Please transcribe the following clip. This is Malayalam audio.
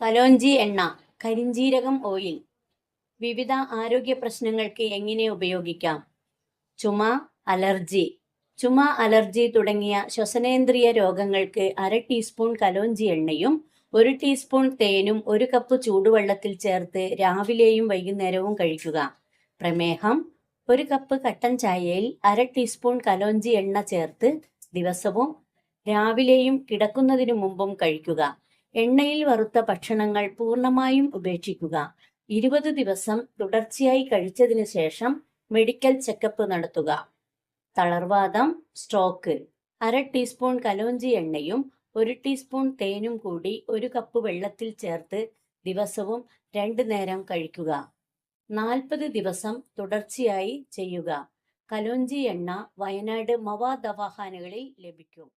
കലോഞ്ചി എണ്ണ കരിഞ്ജീരകം ഓയിൽ. വിവിധ ആരോഗ്യ പ്രശ്നങ്ങൾക്ക് എങ്ങനെ ഉപയോഗിക്കാം? ചുമ അലർജി. ചുമ അലർജി തുടങ്ങിയ ശ്വസനേന്ദ്രിയ രോഗങ്ങൾക്ക് അര ടീസ്പൂൺ കലോഞ്ചി എണ്ണയും ഒരു ടീസ്പൂൺ തേനും ഒരു കപ്പ് ചൂടുവെള്ളത്തിൽ ചേർത്ത് രാവിലെയും വൈകുന്നേരവും കഴിക്കുക. പ്രമേഹം ഒരു കപ്പ് കട്ടൻ ചായയിൽ അര ടീസ്പൂൺ കലോഞ്ചി എണ്ണ ചേർത്ത് ദിവസവും രാവിലെയും കിടക്കുന്നതിനു മുമ്പും കഴിക്കുക. എണ്ണയിൽ വറുത്ത ഭക്ഷണങ്ങൾ പൂർണമായും ഉപേക്ഷിക്കുക. ഇരുപത് ദിവസം തുടർച്ചയായി കഴിച്ചതിന് ശേഷം മെഡിക്കൽ ചെക്കപ്പ് നടത്തുക. തളർവാദം സ്ട്രോക്ക്. അര ടീസ്പൂൺ കലോഞ്ചി എണ്ണയും ഒരു ടീസ്പൂൺ തേനും കൂടി ഒരു കപ്പ് വെള്ളത്തിൽ ചേർത്ത് ദിവസവും രണ്ട് നേരം കഴിക്കുക. നാൽപ്പത് ദിവസം തുടർച്ചയായി ചെയ്യുക. കലോഞ്ചി എണ്ണ വയനാട് മവാ ദവാഖാനകളിൽ ലഭിക്കും.